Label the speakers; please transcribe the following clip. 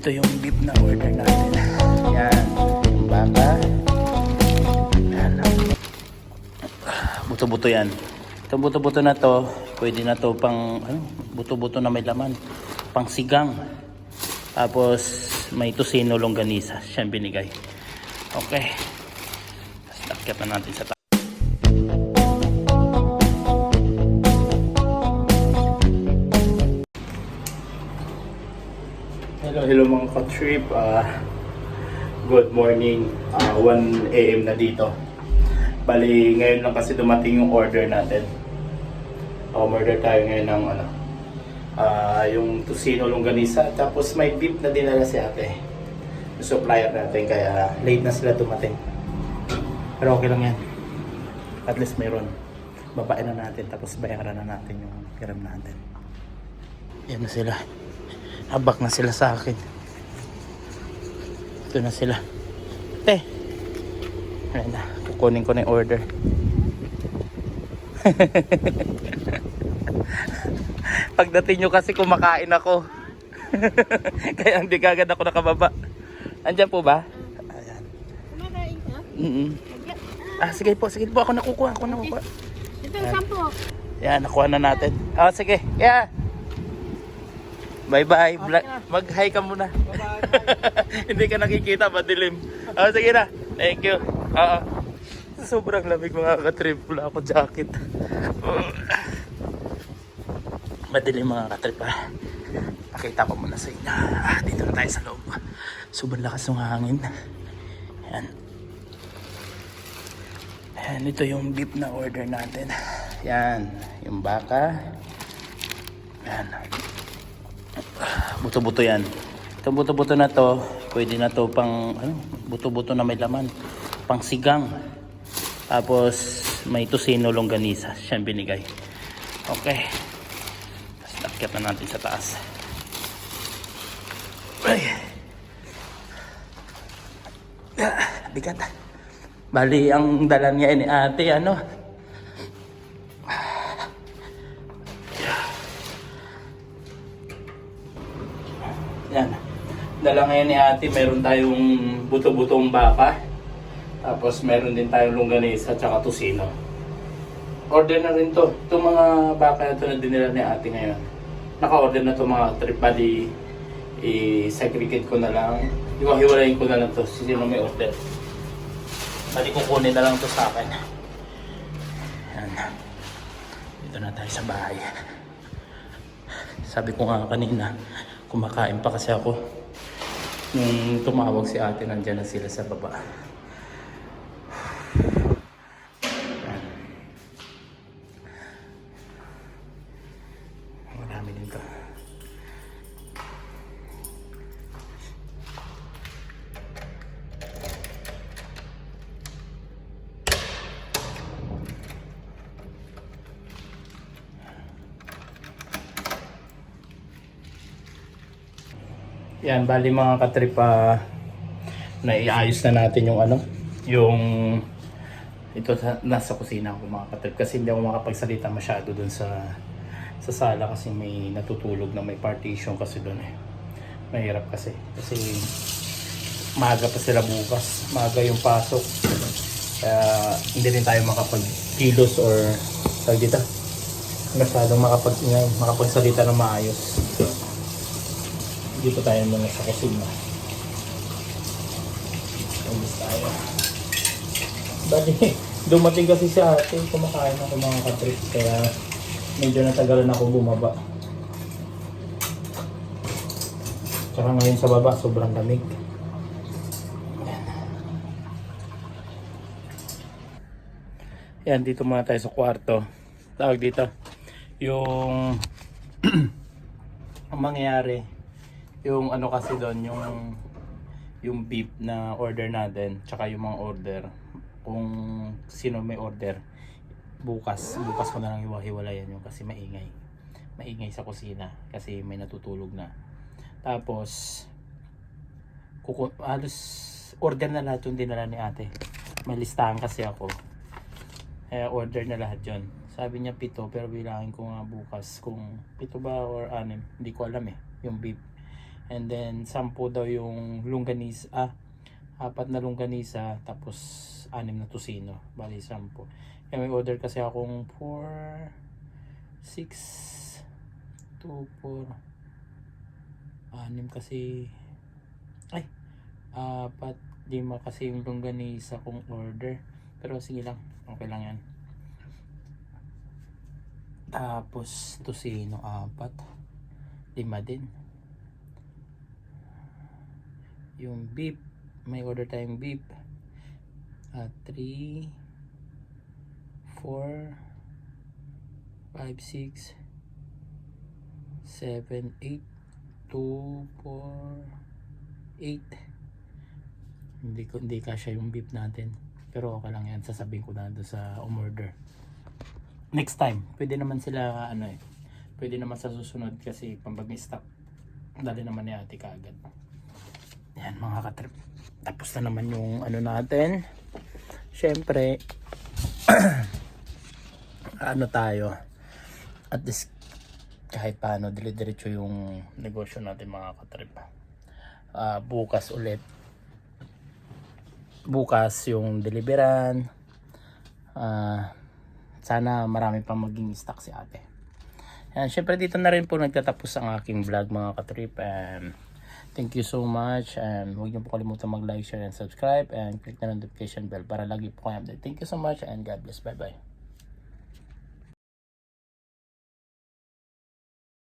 Speaker 1: Ito yung beef na order natin. Yan. Baka. Buto-buto yan. Itong buto-buto na to, pwede na to pang, ano, buto-buto na may laman. Pang sigang. Tapos, may tosino longganisa. Siya binigay. Okay. Tapos, lakyat na natin sa Hello, hello mga ka-trip. Ah, good morning. Ah, 1 a.m. na dito. Bali, ngayon lang kasi dumating yung order natin. order tayo ngayon ng ano, ah, yung Tosino Longganisa. Tapos may beef na dinala si ate. Yung supplier natin, kaya late na sila dumating. Pero okay lang yan. At least mayroon. Babae na natin, tapos bayaran na natin yung hiram natin. Yan na sila. Habak na sila sa akin. Ito na sila. Te! Ayan na. Kukunin ko na yung order. Pagdating nyo kasi kumakain ako. Kaya hindi kagad ako nakababa. Andyan po ba? Ayan.
Speaker 2: Kumakain ka?
Speaker 1: Mm Ah, sige po, sige po. Ako nakukuha, ako nakukuha.
Speaker 2: Ito yung sampo.
Speaker 1: Yan, nakuha na natin. Ah, sige. Yeah. Bye-bye. Bla- Mag-hi ka muna. Hindi ka nakikita, madilim. Ah, sige na. Thank you. Oo. Sobrang lamig mga katrip. Wala ako jacket. Madilim mga katrip ah. Pakita ko muna sa inyo. Ah, dito na tayo sa loob. Sobrang lakas ng hangin. Yan. Yan, ito yung beef na order natin. Yan, yung baka. Yan. Buto-buto yan. Itong buto-buto na to, pwede na to pang, ano, buto-buto na may laman. Pang sigang. Tapos, may tosino longganisa. Siya binigay. Okay. Tapos, lakyat na natin sa taas. Ay. Ah, bigat. Bali, ang dala niya ni ate, ano, Dala ngayon ni ate, meron tayong buto-butong baka. Tapos meron din tayong longganisa at saka tosino. Order na rin to. Itong mga baka na to na dinila ni ate ngayon. Naka-order na to mga trip body. I-segregate ko na lang. Iwahiwalayin ko na lang to. Sino may order. Bali kukunin na lang to sa akin. Yan. Dito na tayo sa bahay. Sabi ko nga kanina, kumakain pa kasi ako. Nung tumawag si ate, nandyan na sila sa baba. Yan. Marami din to. Yan, bali mga katrip, ah, naiayos na natin yung ano, yung ito sa, nasa kusina ko mga katrip kasi hindi ako makapagsalita masyado dun sa sa sala kasi may natutulog na may partition kasi doon eh. Mahirap kasi kasi maaga pa sila bukas, maaga yung pasok. Kaya hindi rin tayo makapag-kilos or tawag dito, masyadong makapag, makapagsalita ng maayos dito tayo muna sa kusina. Alis tayo. Bali, dumating kasi si ate, kumakain ako mga katrip, kaya medyo natagalan ako bumaba. Tsaka ngayon sa baba, sobrang lamig. Yan, dito muna tayo sa kwarto. Tawag dito, yung ang mangyayari, yung ano kasi doon, yung yung beef na order natin, tsaka yung mga order, kung sino may order, bukas, bukas ko na lang iwahiwalayan yung kasi maingay. Maingay sa kusina kasi may natutulog na. Tapos, kuku halos order na lahat yung dinala ni ate. May listahan kasi ako. Kaya order na lahat yon. Sabi niya pito pero bilangin ko nga bukas kung pito ba or anim. Hindi ko alam eh. Yung beef. And then, sampu daw yung longganisa. Ah, apat na longganisa. Tapos, anim na tusino. Bali, sampu. Kaya may order kasi akong 4, 6, 2, 4, anim kasi. Ay, apat, lima kasi yung longganisa kong order. Pero sige lang, okay lang yan. Tapos, tusino, apat. Lima din. Yung beef, may order tayong beef. At 3, 4, 5, 6, 7, 8, 2, 4, 8. Hindi ko hindi kasya yung beef natin. Pero okay lang yan, sasabihin ko na doon sa umorder. Next time, pwede naman sila ano eh. Pwede naman sa susunod kasi pambag stock. Dali naman ni ate kaagad. Yan mga katrip. Tapos na naman yung ano natin. Siyempre, ano tayo. At least kahit paano dire-diretso yung negosyo natin mga katrip. Ah, bukas ulit. Bukas yung deliveran. Ah, sana marami pang maging stock si ate. Yan, syempre dito na rin po nagtatapos ang aking vlog mga katrip. And thank you so much. And huwag niyo po kalimutan mag-like, share, and subscribe. And click the notification bell para lagi po kayo update. Thank you so much and God bless. Bye-bye.